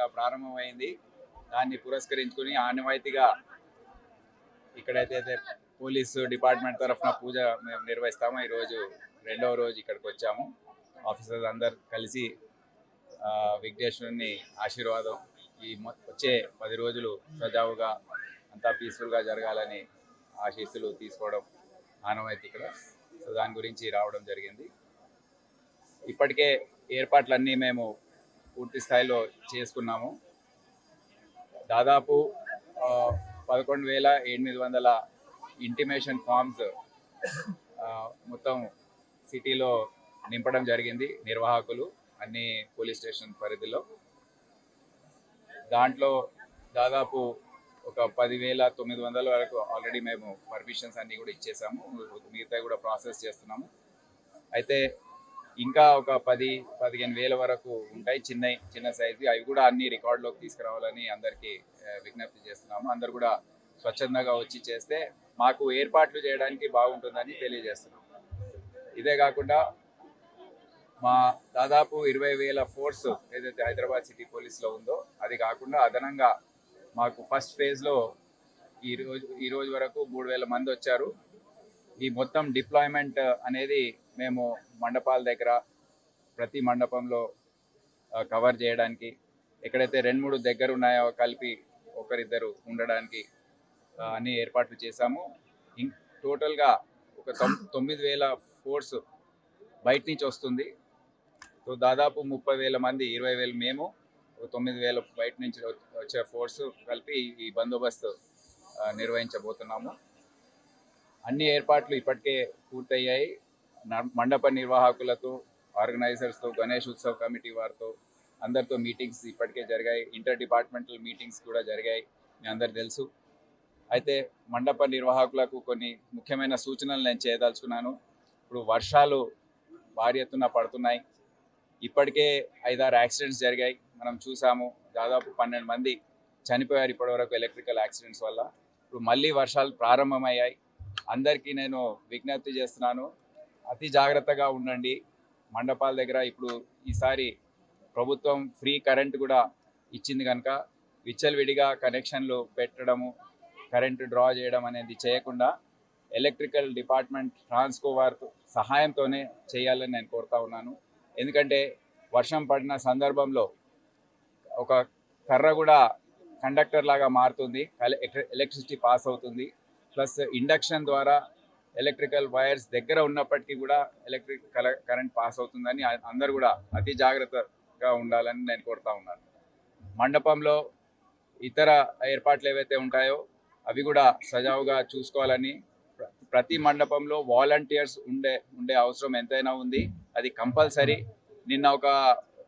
నిన్న ప్రారంభమైంది. దాన్ని పురస్కరించుకుని ఆనవాయితీగా ఇక్కడైతే పోలీసు డిపార్ట్మెంట్ తరఫున పూజ మేము నిర్వహిస్తాము. ఈరోజు రెండవ రోజు ఇక్కడికి వచ్చాము. ఆఫీసర్స్ అందరు కలిసి విఘ్నేశ్వరుని ఆశీర్వాదం ఈ వచ్చే పది రోజులు సజావుగా అంతా పీస్ఫుల్గా జరగాలని ఆశీస్సులు తీసుకోవడం ఆనవాయితీ ఇక్కడ. సో దాని గురించి రావడం జరిగింది. ఇప్పటికే ఏర్పాట్లన్నీ మేము పూర్తి స్థాయిలో చేసుకున్నాము. దాదాపు పదకొండు వేల ఎనిమిది వందల ఇంటిమేషన్ ఫామ్స్ మొత్తం సిటీలో నింపడం జరిగింది. నిర్వాహకులు అన్ని పోలీస్ స్టేషన్ పరిధిలో. దాంట్లో దాదాపు ఒక పదివేల తొమ్మిది వందల వరకు ఆల్రెడీ మేము పర్మిషన్స్ అన్నీ కూడా ఇచ్చేసాము. మిగతా కూడా ప్రాసెస్ చేస్తున్నాము. అయితే ఇంకా ఒక పది పదిహేను వేల వరకు ఉంటాయి. చిన్న చిన్న సైజు అవి కూడా అన్ని రికార్డులోకి తీసుకురావాలని అందరికీ విజ్ఞప్తి చేస్తున్నాము. అందరు కూడా స్వచ్ఛందంగా వచ్చి చేస్తే మాకు ఏర్పాట్లు చేయడానికి బాగుంటుందని తెలియజేస్తున్నాం. ఇదే కాకుండా మా దాదాపు ఇరవై వేల ఫోర్స్ ఏదైతే హైదరాబాద్ సిటీ పోలీస్లో ఉందో అది కాకుండా అదనంగా మాకు ఫస్ట్ ఫేజ్లో ఈరోజు ఈరోజు వరకు మూడు వేల మంది వచ్చారు. ఈ మొత్తం డిప్లాయ్మెంట్ అనేది మేము మండపాల దగ్గర ప్రతి మండపంలో కవర్ చేయడానికి ఎక్కడైతే రెండు మూడు దగ్గర ఉన్నాయో కలిపి ఒకరిద్దరు ఉండడానికి అన్ని ఏర్పాట్లు చేశాము. ఇం టోటల్గా ఒక తొమ్మిది వేల ఫోర్స్ బయట నుంచి వస్తుంది. సో దాదాపు ముప్పై వేల మంది ఇరవై వేలు మేము ఒక తొమ్మిది వేల బయట నుంచి వచ్చే ఫోర్స్ కలిపి ఈ బందోబస్తు నిర్వహించబోతున్నాము. అన్ని ఏర్పాట్లు ఇప్పటికే పూర్తయ్యాయి. మండప నిర్వాహకులతో ఆర్గనైజర్స్తో గణేష్ ఉత్సవ్ కమిటీ వారితో అందరితో మీటింగ్స్ ఇప్పటికే జరిగాయి. ఇంటర్ డిపార్ట్మెంటల్ మీటింగ్స్ కూడా జరిగాయి మీ అందరు తెలుసు. అయితే మండప నిర్వాహకులకు కొన్ని ముఖ్యమైన సూచనలు నేను చేయదలుచుకున్నాను. ఇప్పుడు వర్షాలు భారీ ఎత్తున పడుతున్నాయి. ఇప్పటికే ఐదారు యాక్సిడెంట్స్ జరిగాయి. మనం చూసాము దాదాపు పన్నెండు మంది చనిపోయారు ఇప్పటివరకు ఎలక్ట్రికల్ యాక్సిడెంట్స్ వల్ల. ఇప్పుడు మళ్ళీ వర్షాలు ప్రారంభమయ్యాయి. అందరికీ నేను విజ్ఞప్తి చేస్తున్నాను అతి జాగ్రత్తగా ఉండండి. మండపాల దగ్గర ఇప్పుడు ఈసారి ప్రభుత్వం ఫ్రీ కరెంట్ కూడా ఇచ్చింది కనుక విచ్చలవిడిగా కనెక్షన్లు పెట్టడము కరెంటు డ్రా చేయడం అనేది చేయకుండా ఎలక్ట్రికల్ డిపార్ట్మెంట్ ట్రాన్స్కో వారి సహాయంతోనే చేయాలని నేను కోరుతా ఉన్నాను. ఎందుకంటే వర్షం పడిన సందర్భంలో ఒక కర్ర కూడా కండక్టర్ లాగా మారుతుంది. ఎలక్ట్రిసిటీ పాస్ అవుతుంది. ప్లస్ ఇండక్షన్ ద్వారా ఎలక్ట్రికల్ వైర్స్ దగ్గర ఉన్నప్పటికీ కూడా ఎలక్ట్రిక్ కరెంట్ పాస్ అవుతుందని అందరు కూడా అతి జాగ్రత్తగా ఉండాలని నేను కోరుతా ఉన్నాను. మండపంలో ఇతర ఏర్పాట్లు ఏవైతే ఉంటాయో అవి కూడా సజావుగా చూసుకోవాలని ప్రతి మండపంలో వాలంటీర్స్ ఉండే ఉండే అవసరం ఎంతైనా ఉంది. అది కంపల్సరీ. నిన్న ఒక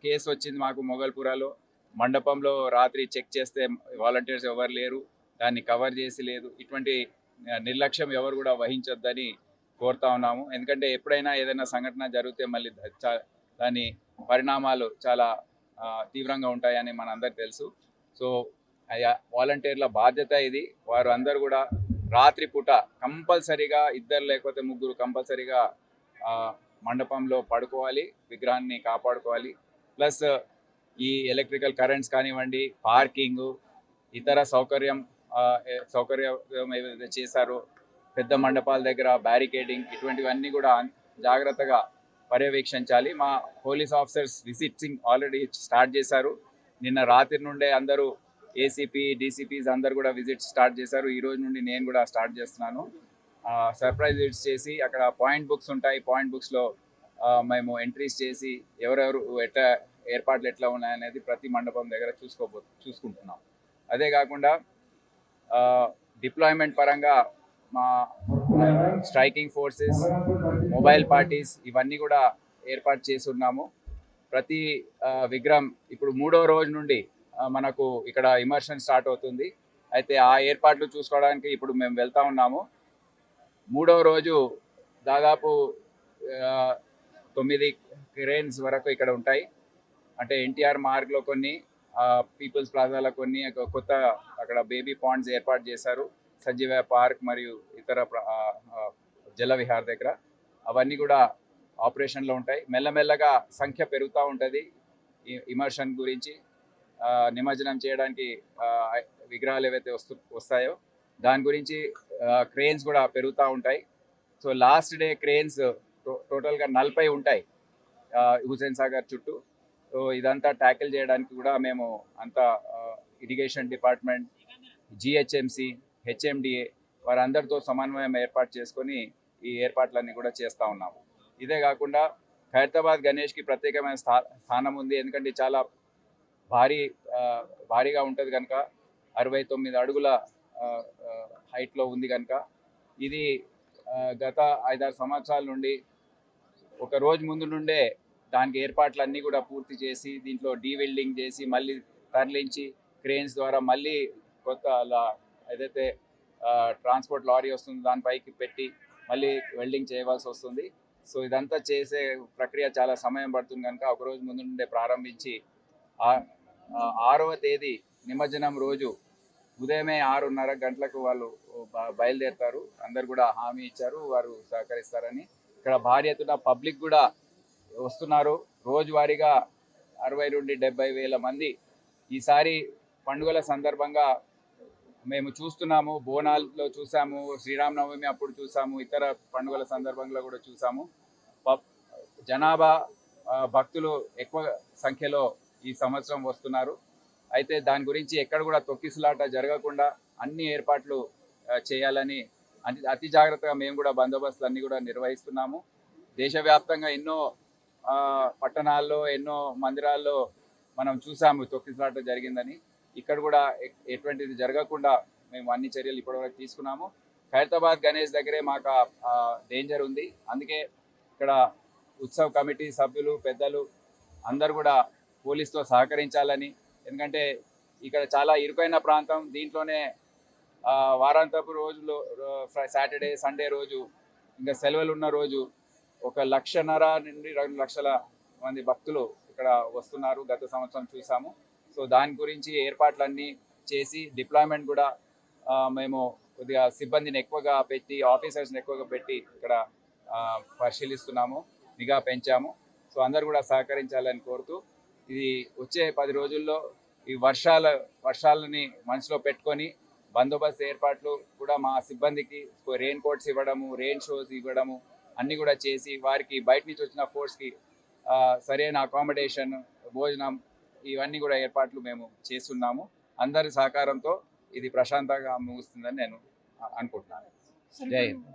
కేసు వచ్చింది మాకు మొగల్పురాలో. మండపంలో రాత్రి చెక్ చేస్తే వాలంటీర్స్ ఎవరు లేరు. దాన్ని కవర్ చేసి లేదు. ఇటువంటి నిర్లక్ష్యం ఎవరు కూడా వహించొద్దని కోరుతా ఉన్నాము. ఎందుకంటే ఎప్పుడైనా ఏదైనా సంఘటన జరిగితే మళ్ళీ దాని పరిణామాలు చాలా తీవ్రంగా ఉంటాయని మనందరికి తెలుసు. సో అయ్యా వాలంటీర్ల బాధ్యత ఇది. వారు అందరు కూడా రాత్రి పూట కంపల్సరీగా ఇద్దరు లేకపోతే ముగ్గురు కంపల్సరీగా మండపంలో పడుకోవాలి విగ్రహాన్ని కాపాడుకోవాలి. ప్లస్ ఈ ఎలక్ట్రికల్ కరెంట్స్ కానివ్వండి పార్కింగు ఇతర సౌకర్యం సౌకర్యం ఏదైతే చేశారో. పెద్ద మండపాల దగ్గర బ్యారికేడింగ్ ఇటువంటివన్నీ కూడా జాగ్రత్తగా పర్యవేక్షించాలి. మా police officers visiting already start చేశారు. నిన్న రాత్రి నుండే అందరూ ఏసీపీ డీసీపీస్ అందరు కూడా విజిట్ స్టార్ట్ చేశారు. ఈ రోజు నుండి నేను కూడా స్టార్ట్ చేస్తున్నాను. సర్ప్రైజ్ విజిట్స్ చేసి అక్కడ పాయింట్ బుక్స్ ఉంటాయి. పాయింట్ బుక్స్లో మేము ఎంట్రీస్ చేసి ఎవరెవరు ఎట్లా ఏర్పాట్లు ఎట్లా ఉన్నాయనేది ప్రతి మండపం దగ్గర చూసుకోబో చూసుకుంటున్నాం. అదే కాకుండా డిప్లాయ్మెంట్ పరంగా మా స్ట్రైకింగ్ ఫోర్సెస్ మొబైల్ పార్టీస్ ఇవన్నీ కూడా ఏర్పాటు చేసి ఉన్నాము. ప్రతి విగ్రహం ఇప్పుడు మూడో రోజు నుండి మనకు ఇక్కడ ఇమర్షన్ స్టార్ట్ అవుతుంది. అయితే ఆ ఏర్పాట్లు చూసుకోవడానికి ఇప్పుడు మేము వెళ్తా ఉన్నాము. మూడో రోజు దాదాపు తొమ్మిది క్రేన్స్ వరకు ఇక్కడ ఉంటాయి. అంటే ఎన్టీఆర్ మార్గ్లో కొన్ని పీపుల్స్ ప్లాజాలో కొన్ని ఒక కొత్త అక్కడ బేబీ పాండ్స్ ఏర్పాటు చేశారు. సంజీవ పార్క్ మరియు ఇతర ప్ర- జల విహార్ దగ్గర. అవన్నీ కూడా ఆపరేషన్లో ఉంటాయి. మెల్లమెల్లగా సంఖ్య పెరుగుతూ ఉంటుంది ఇమర్షన్ గురించి. నిమజ్జనం చేయడానికి విగ్రహాలు ఏవైతే వస్తు వస్తాయో దాని గురించి క్రెయిన్స్ కూడా పెరుగుతూ ఉంటాయి. సో లాస్ట్ డే క్రెయిన్స్ టోటల్గా నలభై ఉంటాయి. హుసేన్ సాగర్ చుట్టూ. సో ఇదంతా ట్యాకిల్ చేయడానికి కూడా మేము అంతా ఇరిగేషన్ డిపార్ట్మెంట్ జిహెచ్ఎంసి హెచ్ఎండిఏ వారందరితో సమన్వయం ఏర్పాటు చేసుకొని ఈ ఏర్పాట్లన్నీ కూడా చేస్తూ ఉన్నాము. ఇదే కాకుండా ఖైరతాబాద్ గణేష్కి ప్రత్యేకమైన స్థా స్థానం ఉంది. ఎందుకంటే చాలా భారీ భారీగా ఉంటుంది కనుక అరవై తొమ్మిది అడుగుల హైట్లో ఉంది కనుక ఇది గత ఐదారు సంవత్సరాల నుండి ఒక రోజు ముందు నుండే దానికి ఏర్పాట్లన్నీ కూడా పూర్తి చేసి దీంట్లో డీ వెల్డింగ్ చేసి మళ్ళీ తరలించి క్రేన్స్ ద్వారా మళ్ళీ కొత్త ఏదైతే ట్రాన్స్పోర్ట్ లారీ వస్తుందో దానిపైకి పెట్టి మళ్ళీ వెల్డింగ్ చేయవలసి వస్తుంది. సో ఇదంతా చేసే ప్రక్రియ చాలా సమయం పడుతుంది కనుక ఒకరోజు ముందు నుండే ప్రారంభించి ఆరవ తేదీ నిమజ్జనం రోజు ఉదయమే ఆరున్నర గంటలకు వాళ్ళు బయలుదేరుతారు. అందరు కూడా హామీ ఇచ్చారు వారు సహకరిస్తారని. ఇక్కడ భారీ ఎత్తున పబ్లిక్ కూడా వస్తున్నారు. రోజువారీగా అరవై నుండి డెబ్బై వేల మంది ఈసారి పండుగల సందర్భంగా మేము చూస్తున్నాము. బోనాల్లో చూసాము. శ్రీరామనవమి అప్పుడు చూసాము. ఇతర పండుగల సందర్భంలో కూడా చూసాము. ప- జనాభా భక్తులు ఎక్కువ సంఖ్యలో ఈ సంవత్సరం వస్తున్నారు. అయితే దాని గురించి ఎక్కడ కూడా తొక్కిసలాట జరగకుండా అన్ని ఏర్పాట్లు చేయాలని అతి అతి జాగ్రత్తగా మేము కూడా బందోబస్తులు అన్నీ కూడా నిర్వహిస్తున్నాము. దేశవ్యాప్తంగా ఎన్నో పట్టణాల్లో ఎన్నో మందిరాల్లో మనం చూసాము తొక్కిసలాట జరిగిందని. ఇక్కడ కూడా ఎటువంటిది జరగకుండా మేము అన్ని చర్యలు ఇప్పటివరకు తీసుకున్నాము. ఖైరతాబాద్ గణేష్ దగ్గరే మాకు డేంజర్ ఉంది. అందుకే ఇక్కడ ఉత్సవ్ కమిటీ సభ్యులు పెద్దలు అందరు కూడా పోలీస్తో సహకరించాలని. ఎందుకంటే ఇక్కడ చాలా ఇరుకైన ప్రాంతం. దీంట్లోనే వారాంతపు రోజులు సాటర్డే సండే రోజు ఇంకా సెలవులు ఉన్న రోజు ఒక లక్షన్నర నుండి రెండు లక్షల మంది భక్తులు ఇక్కడ వస్తున్నారు. గత సంవత్సరం చూసాము. సో దాని గురించి ఏర్పాట్లన్నీ చేసి డిప్లాయ్మెంట్ కూడా మేము కొద్దిగా సిబ్బందిని ఎక్కువగా పెట్టి ఆఫీసర్స్ని ఎక్కువగా పెట్టి ఇక్కడ పరిశీలిస్తున్నాము నిఘా పెంచాము. సో అందరు కూడా సహకరించాలని కోరుతూ ఇది వచ్చే పది రోజుల్లో ఈ వర్షాల వర్షాలని మనసులో పెట్టుకొని బందోబస్తు ఏర్పాట్లు కూడా మా సిబ్బందికి రెయిన్ కోట్స్ ఇవ్వడము రెయిన్ షోస్ ఇవ్వడము అన్నీ కూడా చేసి వారికి బయట నుంచి వచ్చిన ఫోర్స్కి సరైన అకామిడేషన్ భోజనం ఇవన్నీ కూడా ఏర్పాట్లు మేము చేస్తున్నాము. అందరి సహకారంతో ఇది ప్రశాంతంగా ముగుస్తుందని నేను అనుకుంటున్నాను. జై హింద్.